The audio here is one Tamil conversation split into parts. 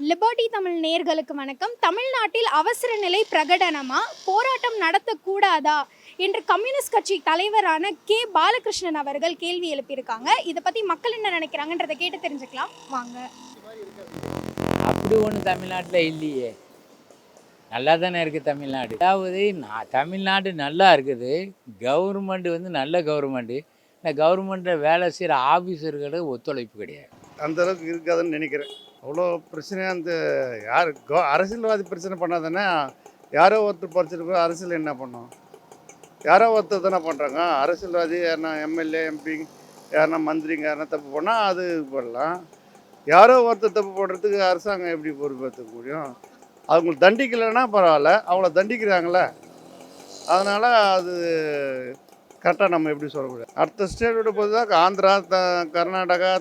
லிபர்டி தமிழ் நேர்களுக்கு வணக்கம். தமிழ்நாட்டில் அவசர நிலை பிரகடனமா? போராட்டம் நடத்தக்கூடாதா? என்று கம்யூனிஸ்ட் கட்சி தலைவரான கே. பாலகிருஷ்ணன் அவர்கள் கேள்வி எழுப்பியிருக்காங்க. இதை பத்தி மக்கள் என்ன நினைக்கிறாங்கன்றதை கேட்டு தெரிஞ்சுக்கலாம். வாங்க. அப்படி ஒன்றும் தமிழ்நாட்டில் இல்லையே. நல்லா தானே இருக்குது தமிழ்நாடு. அதாவது நான் தமிழ்நாடு நல்லா இருக்குது. கவர்மெண்ட் வந்து நல்ல கவர்மெண்ட்டு இந்த கவர்மெண்ட்டில் வேலை செய்கிற ஆஃபீஸர்களுக்கு ஒத்துழைப்பு கிடையாது. அந்த அளவுக்கு இருக்காதுன்னு நினைக்கிறேன். அவ்வளோ பிரச்சனையாக அந்த யார் கோ- அரசியல்வாதி பிரச்சனை பண்ணாதானே யாரோ ஒருத்தர் படிச்சிருக்கோ அரசியல் என்ன பண்ணோம்? யாரோ ஒருத்தர் தானே பண்ணுறாங்க அரசியல்வாதி யாருன்னா எம்எல்ஏ எம்பி யாருன்னா மந்திரிங்க யாருன்னா தப்பு பண்ணால் அது பண்ணலாம். யாரோ ஒருத்தர் தப்பு பண்ணுறதுக்கு அரசாங்கம் எப்படி பொறுப்பேற்க முடியும்? அவங்க தண்டிக்கலைன்னா பரவாயில்ல. அவங்கள தண்டிக்கிறாங்களே. அதனால் அது கரெக்டாக நம்ம எப்படி சொல்ல அடுத்த ஸ்டேட்டோட பொறுத்தா ஆந்திரா த கர்நாடகா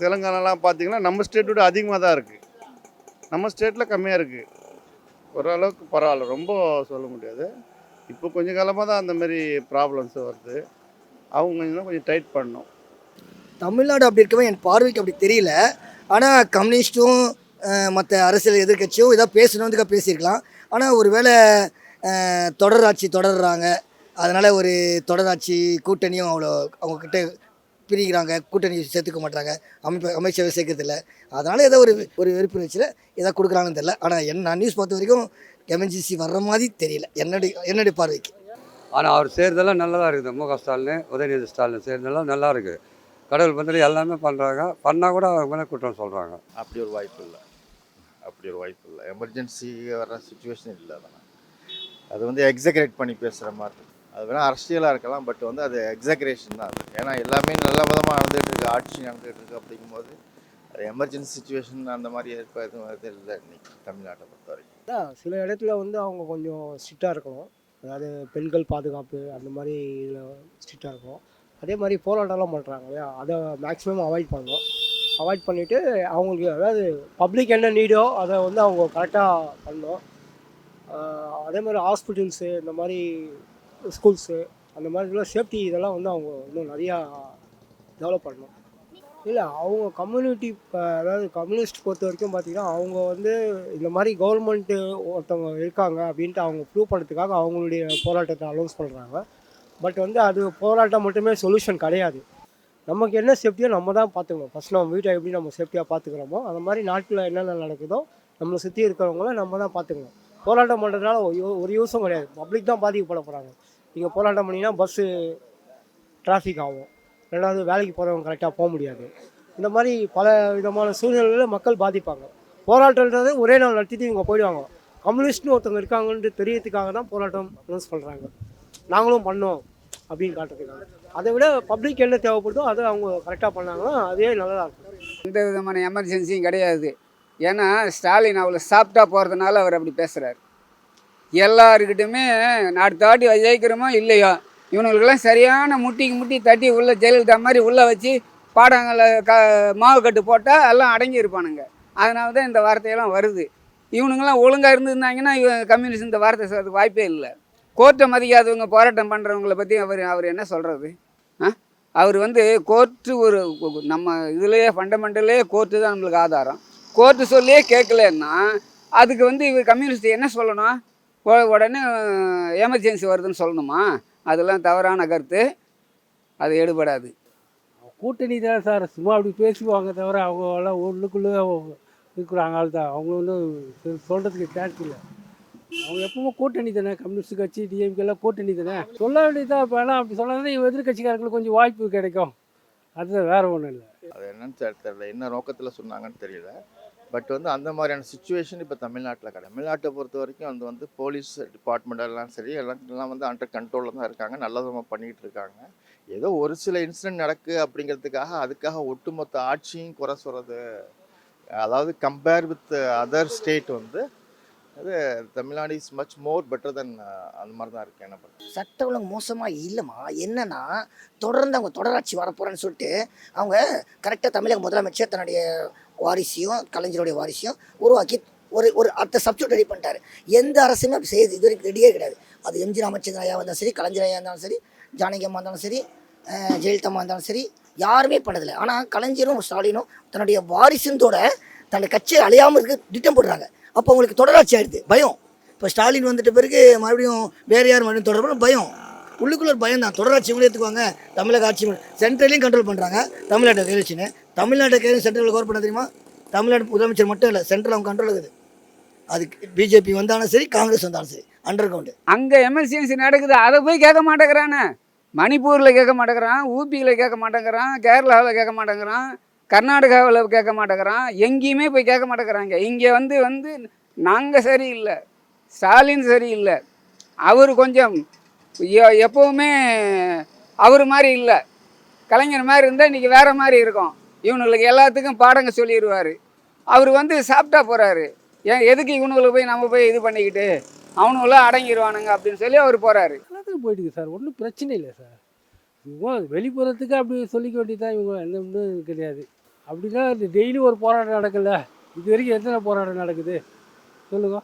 தெலுங்கானாலாம் பார்த்தீங்கன்னா நம்ம ஸ்டேட்டோட அதிகமாக தான் இருக்குது நம்ம ஸ்டேட்டில் கம்மியாக இருக்குது ஓரளவுக்கு பரவாயில்ல. ரொம்ப சொல்ல முடியாது. இப்போ கொஞ்சம் காலமாக தான் அந்தமாரி ப்ராப்ளம்ஸ் வருது. அவங்க கொஞ்சம் கொஞ்சம் டைட் பண்ணணும். தமிழ்நாடு அப்படி இருக்கவே என் பார்வைக்கு அப்படி தெரியல. ஆனால் கம்யூனிஸ்ட்டும் மற்ற அரசியல் எதிர்க்கட்சியும் ஏதோ பேசணுன்றதுக்காக பேசியிருக்கலாம். ஆனால் ஒரு வேளை தொடராட்சி தொடர்றாங்க. அதனால் ஒரு தொடராட்சி கூட்டணியும் அவ்வளோ அவங்கக்கிட்ட பிரிக்கிறாங்க கூட்டணி சேர்த்துக்க மாட்டாங்க அமைப்பு அமைச்சரவை சேர்க்கறதில்ல. அதனால் ஏதோ ஒரு ஒரு வெறுப்பு வச்சுல ஏதோ கொடுக்குறாங்கன்னு தெரியல. ஆனால் என்ன நான் நியூஸ் பார்த்த வரைக்கும் எமர்ஜென்சி வர்ற மாதிரி தெரியல. என்னுடைய என்னுடைய பார்வைக்கு. ஆனால் அவர் செய்கிறதெல்லாம் நல்லதாக இருக்குது. மு க ஸ்டாலின் உதயநிதி ஸ்டாலின் செய்கிறதெல்லாம் நல்லா இருக்குது கடவுள் பந்தில் எல்லாமே பண்ணுறாங்க பண்ணால் கூட அவங்க மேலே குற்றம் சொல்கிறாங்க அப்படி ஒரு வாய்ப்பு இல்லை. அப்படி ஒரு வாய்ப்பு இல்லை. எமர்ஜென்சி வர சுச்சுவேஷன் இல்லை அது வந்து எக்ஸகரேட் பண்ணி பேசுகிற மாதிரி. அது வேணால் அரசியலாக இருக்கலாம் பட் வந்து அது எக்ஸாக்ரேஷன் தான் அது. ஏன்னா எல்லாமே நல்ல விதமாக நடந்துகிட்டு இருக்கு ஆட்சி நடந்துகிட்டு இருக்கு அப்படிங்கும்போது அது எமர்ஜென்சி சுச்சுவேஷன் அந்த மாதிரி ஏற்ப எதுவும் இது இல்லை இன்னைக்கு தமிழ்நாட்டை பொறுத்த வரைக்கும். தான் சில இடத்துல வந்து அவங்க கொஞ்சம் ஸ்ட்ரிக்டாக இருக்கணும். அதாவது பெண்கள் பாதுகாப்பு அந்த மாதிரி இதில் ஸ்ட்ரிக்டாக இருக்கும் அதே மாதிரி போராட்டம்லாம் பண்ணுறாங்க இல்லையா? அதை மேக்ஸிமம் அவாய்ட் பண்ணணும். அவாய்ட் பண்ணிவிட்டு அவங்களுக்கு அதாவது பப்ளிக் என்ன நீடோ அதை வந்து அவங்க கரெக்டாக பண்ணணும். அதே மாதிரி ஹாஸ்பிட்டல்ஸு இந்த மாதிரி ஸ்கூல்ஸு அந்த மாதிரிலாம் சேஃப்டி இதெல்லாம் வந்து அவங்க இன்னும் நிறையா டெவலப் பண்ணணும். இல்லை அவங்க கம்யூனிட்டி அதாவது கம்யூனிஸ்ட் பொறுத்த வரைக்கும் பார்த்தீங்கன்னா அவங்க வந்து இந்த மாதிரி கவர்மெண்ட்டு ஒருத்தவங்க இருக்காங்க அப்படின்ட்டு அவங்க ப்ரூவ் பண்ணுறதுக்காக அவங்களுடைய போராட்டத்தை அலௌன்ஸ் பண்ணுறாங்க பட் வந்து அது போராட்டம் மட்டுமே சொல்யூஷன் கிடையாது. நமக்கு என்ன சேஃப்டியோ நம்ம தான் பார்த்துக்கணும் ஃபஸ்ட் நம்ம வீட்டை எப்படி நம்ம சேஃப்டியாக பார்த்துக்கிறோமோ அந்த மாதிரி நாட்டில் என்னென்ன நடக்குதோ நம்மளை சுற்றி இருக்கிறவங்கள நம்ம தான் பார்த்துக்கணும் போராட்டம் பண்ணுறதுனால ஒரு ஒரு யூஸும் கிடையாது. பப்ளிக் தான் பாதிக்கப்பட போகிறாங்க நீங்கள் போராட்டம் பண்ணிங்கன்னா பஸ்ஸு டிராஃபிக் ஆகும். ரெண்டாவது வேலைக்கு போகிறவங்க கரெக்டாக போக முடியாது. இந்த மாதிரி பல விதமான சூழ்நிலையில் மக்கள் பாதிப்பாங்க. போராட்டம்ன்றது ஒரே நாள் நடத்திட்டு இவங்க போயிடுவாங்க. கம்யூனிஸ்ட்னு ஒருத்தவங்க இருக்காங்கன்ட்டு தெரியறதுக்காக தான் போராட்டம் அனௌன்ஸ் பண்ணுறாங்க நாங்களும் பண்ணோம் அப்படின்னு காட்டுறதுக்காக. அதை விட பப்ளிக் என்ன தேவைப்படுதோ அதை அவங்க கரெக்டாக பண்ணாங்கன்னா அதே நல்லதாக இருக்கும். எந்த விதமான எமர்ஜென்சியும் கிடையாது. ஏன்னா ஸ்டாலின் அவ்வளோ சாப்பிட்டா போகிறதுனால அவர் அப்படி பேசுகிறார் எல்லாருக்கிட்டுமே அடுத்த வாட்டி ஜெயிக்கிறோமோ இல்லையோ? இவனுங்களுக்கெல்லாம் சரியான முட்டிக்கு முட்டி தட்டி உள்ளே ஜெயலலிதா மாதிரி உள்ளே வச்சு பாடங்களை க மாவு கட்டு போட்டால் எல்லாம் அடங்கி இருப்பானுங்க அதனால தான் இந்த வார்த்தையெல்லாம் வருது. இவனுங்கெல்லாம் ஒழுங்காக இருந்திருந்தாங்கன்னா இவன் கம்யூனிஸ்ட் இந்த வார்த்தை சொல்கிறதுக்கு வாய்ப்பே இல்லை. கோர்ட்டை மதிக்காதவங்க போராட்டம் பண்ணுறவங்கள பற்றி அவர் அவர் என்ன சொல்கிறது ஆ? அவர் வந்து கோர்ட்டு ஒரு நம்ம இதுலேயே ஃபண்டமெண்டலே கோர்ட்டு தான் நம்மளுக்கு ஆதாரம். கோர்ட்டு சொல்லியே கேட்கலன்னா அதுக்கு வந்து இவர் கம்யூனிஸ்ட் என்ன சொல்லணும்? உடனே எமர்ஜென்சி வருதுன்னு சொல்லணுமா? அதெல்லாம் தவறான கருத்து. அது எடுபடாது. கூட்டணி தான் சார். சும்மா அப்படி பேசுவாங்க தவிர அவங்க எல்லாம் உள்ளுக்குள்ளே இருக்கிறாங்க ஆள் தான். அவங்க வந்து சொல்கிறதுக்கு சான்ஸ் இல்லை. அவங்க எப்பவுமே கூட்டணி தானே. கம்யூனிஸ்ட் கட்சி டிஎம்கே எல்லாம் கூட்டணி தானே. சொல்ல வேண்டியதான் இப்போ எல்லாம் அப்படி இவன் எதிர்கட்சிக்காரங்களுக்கு கொஞ்சம் வாய்ப்பு கிடைக்கும். அதுதான் வேற ஒன்றும் இல்லை. அது என்னன்னு தெரியல. என்ன நோக்கத்தில் சொன்னாங்கன்னு தெரியல. பட் வந்து அந்த மாதிரியான சுச்சுவேஷன் இப்போ தமிழ்நாட்டில் கிடையாது. தமிழ்நாட்டை பொறுத்த வரைக்கும் அது வந்து போலீஸ் டிபார்ட்மெண்ட் எல்லாம் சரி எல்லாம் எல்லாம் வந்து அண்டர் கண்ட்ரோலில் தான் இருக்காங்க. நல்லதமாக பண்ணிகிட்டு இருக்காங்க. ஏதோ ஒரு சில இன்சிடென்ட் நடக்கு அப்படிங்கிறதுக்காக அதுக்காக ஒட்டுமொத்த ஆட்சியும் குறை சொல்கிறது அதாவது கம்பேர் வித் அதர் ஸ்டேட் வந்து அது Tamil Nadu is much more better then அந்த மாதிரி தான் இருக்கு என்ன பண்ணுறது சட்ட ஒழுங்கு மோசமாக இல்லைம்மா. என்னன்னா தொடர்ந்து அவங்க தொடராட்சி வரப்போகிறேன்னு சொல்லிட்டு அவங்க கரெக்டாக தமிழக முதலமைச்சர் தன்னுடைய வாரிசையும் கலைஞருடைய வாரிசையும் உருவாக்கி ஒரு ஒரு அடுத்த சப்ஜெக்ட் ரெடி பண்ணிட்டாரு. எந்த அரசுமே அப்படி செய்யுது இது வரைக்கும் ரெடியே கிடையாது. அது எம்ஜி ராமச்சந்திரன் ஐயா இருந்தாலும் சரி கலைஞர் ஐயா இருந்தாலும் சரி ஜானகி அம்மா இருந்தாலும் சரி ஜெயலலிதா இருந்தாலும் சரி யாருமே பண்ணதில்லை. ஆனால் கலைஞரும் ஸ்டாலினும் தன்னுடைய வாரிசுந்தோட தன்னுடைய கட்சியை அழியாமல் இருக்கு திட்டம் போடுறாங்க. அப்போ அவங்களுக்கு தொடராட்சி ஆயிடுது. பயம். இப்போ ஸ்டாலின் வந்துட்ட பிறகு மறுபடியும் வேறு யார் மறுபடியும் தொடர்பு பயம். உள்ளுக்குள்ள ஒரு பயம் தான். தொடராட்சி இவங்களே எடுத்துக்குவாங்க. தமிழக ஆட்சி சென்ட்ரலையும் கண்ட்ரோல் பண்ணுறாங்க தமிழ்நாட்டு எலெக்ஷனு தமிழ்நாட்டை கையில் சென்ட்ரல் கவர் பண்ண தெரியுமா? தமிழ்நாடு முதலமைச்சர் மட்டும் இல்லை சென்ட்ரல் அவங்க கண்ட்ரோல் இருக்குது. அதுக்கு பிஜேபி வந்தாலும் சரி காங்கிரஸ் வந்தாலும் சரி அண்டர் கிரவுண்டு அங்கே எமர்ஜென்சி நடக்குது அதை போய் கேட்க மாட்டேங்கிறானே. மணிப்பூரில் கேட்க மாட்டேங்கிறான் ஊபியில் கேட்க மாட்டேங்கிறான் கேரளாவில் கேட்க மாட்டேங்கிறான் கர்நாடகாவில் கேட்க மாட்டேங்கிறான் எங்கேயுமே போய் கேட்க மாட்டேங்கிறாங்க. இங்கே வந்து வந்து நாங்கள் சரியில்லை ஸ்டாலின் சரியில்லை அவர் கொஞ்சம் எப்போவுமே எப்பவுமே அவர் மாதிரி இல்லை. கலைஞர் மாதிரி இருந்தால் இன்றைக்கி வேறு மாதிரி இருக்கும். இவனுங்களுக்கு எல்லாத்துக்கும் பாடங்க சொல்லிடுவார் அவர் வந்து சாப்பிட்டா போகிறாரு ஏன் எதுக்கு இவனுங்களுக்கு போய் நம்ம போய் இது பண்ணிக்கிட்டு அவனுங்களாம் அடங்கிடுவானுங்க அப்படின்னு சொல்லி அவர் போகிறாரு எல்லாத்துக்கும் போயிட்டுருக்கு சார். ஒன்றும் பிரச்சனை இல்லை சார். இவங்க வெளிப்புறத்துக்கு அப்படி சொல்லிக்க வேண்டியதான் இவங்க எந்த ஒன்றும் கிடையாது. அப்படின்னா டெய்லி ஒரு போராட்டம் நடக்கல இது வரைக்கும் எத்தனை போராட்டம் நடக்குது? சொல்லுங்க.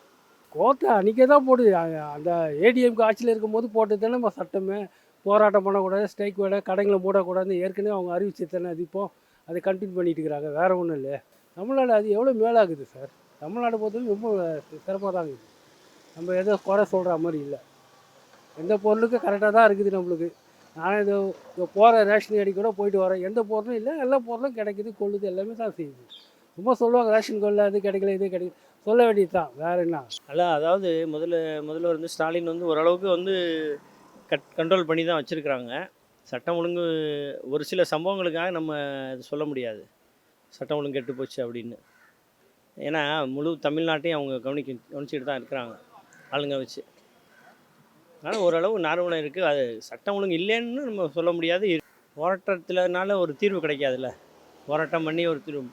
கோர்ட்டை அன்றைக்கே தான் போடுது அந்த ஏடிஎம்க்கு ஆட்சியில் இருக்கும்போது போட்டது தானே நம்ம சட்டமே. போராட்டம் பண்ணக்கூடாது ஸ்ட்ரைக் விட கடைங்களை மூடக்கூடாதுன்னு ஏற்கனவே அவங்க அறிவிச்சு தானே. அது இப்போது அதை கண்டினியூ பண்ணிட்டு இருக்கிறாங்க. வேறு ஒன்றும் இல்லை. தமிழ்நாடு அது எவ்வளோ மேலாகுது சார் தமிழ்நாடு பொறுத்தவரைக்கும் ரொம்ப சிறப்பாக தான் இருக்குது. நம்ம எதோ குறை சொல்கிற மாதிரி இல்லை. எந்த பொருளுக்கும் கரெக்டாக தான் இருக்குது நம்மளுக்கு. நானும் இது இப்போ போகிற ரேஷன் கடைக்கு கூட போயிட்டு வரேன். எந்த பொருளும் இல்லை. எல்லா பொருளும் கிடைக்குது கொள்ளுது எல்லாமே தான் செய்யுது. சும்மா சொல்லுவாங்க ரேஷன் கொள்ள அது கிடைக்கல இது கிடைக்கல. சொல்ல வேண்டியது தான். வேறு என்ன? அல்ல அதாவது முதல்ல முதல்ல வந்து ஸ்டாலின் வந்து ஓரளவுக்கு வந்து கட் கண்ட்ரோல் பண்ணி தான் வச்சுருக்குறாங்க. சட்டம் ஒழுங்கு ஒரு சில சம்பவங்களுக்காக நம்ம சொல்ல முடியாது. சட்டம் ஒழுங்கு கெட்டு போச்சு அப்படின்னு. ஏன்னா முழு தமிழ்நாட்டையும் அவங்க கவனிக்க கவனிச்சிட்டு தான் இருக்கிறாங்க ஆளுங்க வச்சு. ஆனால் ஓரளவு நார்மலாக இருக்குது அது சட்டம் ஒழுங்கு இல்லைன்னு நம்ம சொல்ல முடியாது. போராட்டத்தில்னால ஒரு தீர்வு கிடைக்காதுல்ல. போராட்டம் பண்ணி ஒரு தீர்வு.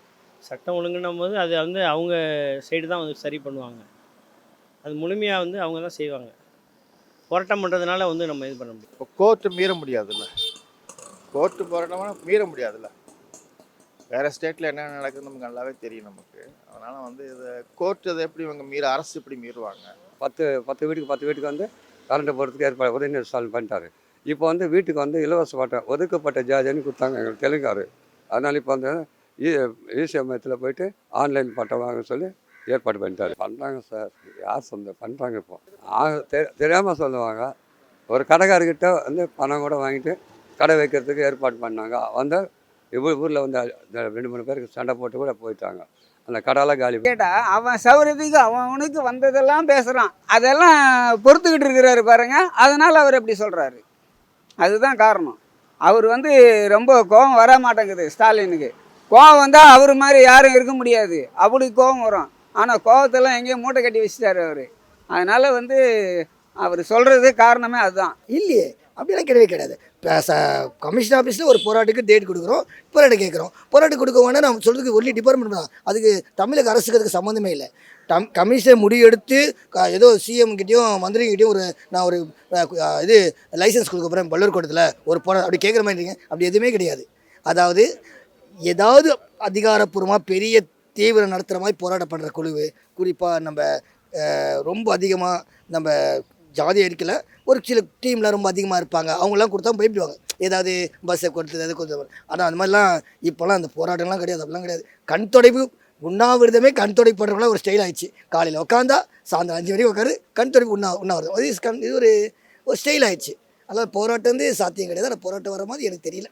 சட்டம் ஒழுங்குன்னும் போது அது வந்து அவங்க சைடு தான் வந்து சரி பண்ணுவாங்க. அது முழுமையாக வந்து அவங்க தான் செய்வாங்க. போராட்டம் பண்ணுறதுனால வந்து நம்ம இது பண்ண முடியும். இப்போ கோர்ட்டு மீற முடியாதுல்ல? கோர்ட்டு போராட்டம்னா மீற முடியாதுல்ல. வேறு ஸ்டேட்டில் என்ன நடக்குதுன்னு நமக்கு நல்லாவே தெரியும் நமக்கு. அதனால் வந்து இதை கோர்ட்டு அதை எப்படி இவங்க மீற அரசு எப்படி மீறுவாங்க? பத்து பத்து வீட்டுக்கு பத்து வீட்டுக்கு வந்து கரண்ட்டு போகிறதுக்கு ஏற்பாடு உதயநிதி ஸ்டாலின் பண்ணிட்டாரு. இப்போ வந்து வீட்டுக்கு வந்து இலவச பட்டம் ஒதுக்கப்பட்ட ஜாதின்னு கொடுத்தாங்க எங்களுக்கு தெலுங்காரு. அதனால் இப்போ வந்து ஈசிய மையத்தில் போயிட்டு ஆன்லைன் பட்டம் வாங்க சொல்லி ஏற்பாடு பண்ணிட்டாரு. பண்ணுறாங்க சார். யார் சொந்த பண்ணுறாங்க இப்போ. ஆக தெ தெரியாமல் சொல்லுவாங்க. ஒரு கடைக்காரர்கிட்ட வந்து பணம் கூட வாங்கிட்டு கடை வைக்கிறதுக்கு ஏற்பாடு பண்ணாங்க. வந்து இவ்வளோ ஊரில் வந்து ரெண்டு மூணு பேருக்கு சண்டை போட்டு கூட போயிட்டாங்க. அந்த கடையெல்லாம் காலி கேட்டா அவன் சௌரியத்துக்கு அவன் அவனுக்கு வந்ததெல்லாம் பேசுகிறான் அதெல்லாம் பொறுத்துக்கிட்டு இருக்கிறாரு பாருங்க. அதனால் அவர் அப்படி சொல்கிறாரு அதுதான் காரணம். அவர் வந்து ரொம்ப கோபம் வர மாட்டேங்குது ஸ்டாலினுக்கு. கோபம் வந்தால் அவர் மாதிரி யாரும் இருக்க முடியாது. அப்படி கோபம் வரும். ஆனால் கோபத்தெல்லாம் எங்கேயோ மூட்டை கட்டி வச்சுட்டாரு அவர். அதனால் வந்து அவர் சொல்கிறது காரணமே அதுதான். இல்லையே. அப்படிலாம் கிடையவே கிடையாது. இப்போ ச கமிஷன் ஆஃபீஸில் ஒரு போராட்டுக்கு டேட் கொடுக்குறோம். போராட்டம் கேட்குறோம். போராட்டம் கொடுக்க வேணா நம்ம சொல்கிறதுக்கு ஒன்லி டிபார்ட்மெண்ட் தான். அதுக்கு தமிழக அரசுக்கு அதுக்கு சம்மந்தமே இல்லை. டம் கமிஷன் முடிவெடுத்து ஏதோ சிஎம் கிட்டேயும் மந்திரிகிட்டையும் ஒரு நான் ஒரு இது லைசன்ஸ் கொடுக்க போகிறேன் பல்லூர்கோட்டத்தில் ஒரு போரா அப்படி கேட்குற மாதிரி இருக்கீங்க. அப்படி எதுவுமே கிடையாது. அதாவது ஏதாவது அதிகாரப்பூர்வமாக பெரிய தீவிரம் நடத்துகிற மாதிரி போராட்டம் பண்ணுற குழு குறிப்பாக நம்ம ரொம்ப அதிகமாக நம்ம ஜாதி அடிக்கல ஒரு சில டீமில் ரொம்ப அதிகமாக இருப்பாங்க. அவங்களாம் கொடுத்தா பயப்படுவாங்க. ஏதாவது பஸ்ஸை கொடுத்தது அது கொஞ்சம் ஆனால் அந்த மாதிரிலாம் இப்போலாம் அந்த போராட்டம்லாம் கிடையாது. அப்படிலாம் கிடையாது. கண் தொடைப்பு உண்ணாவிரதமே கண் தொடைப்படுறவங்களாம் ஒரு ஸ்டைல் ஆயிடுச்சு. காலையில் உட்காந்தா சாயந்தரம் அஞ்சு வரைக்கும் உட்காரு கண் தொடைப்பு உண்ணா உண்ணாவிரதம். அது கண் இது ஒரு ஒரு ஸ்டைல் ஆயிடுச்சு. அதனால் போராட்டம் வந்து சாத்தியம் கிடையாது. ஆனால் போராட்டம் வர மாதிரி எனக்கு தெரியல.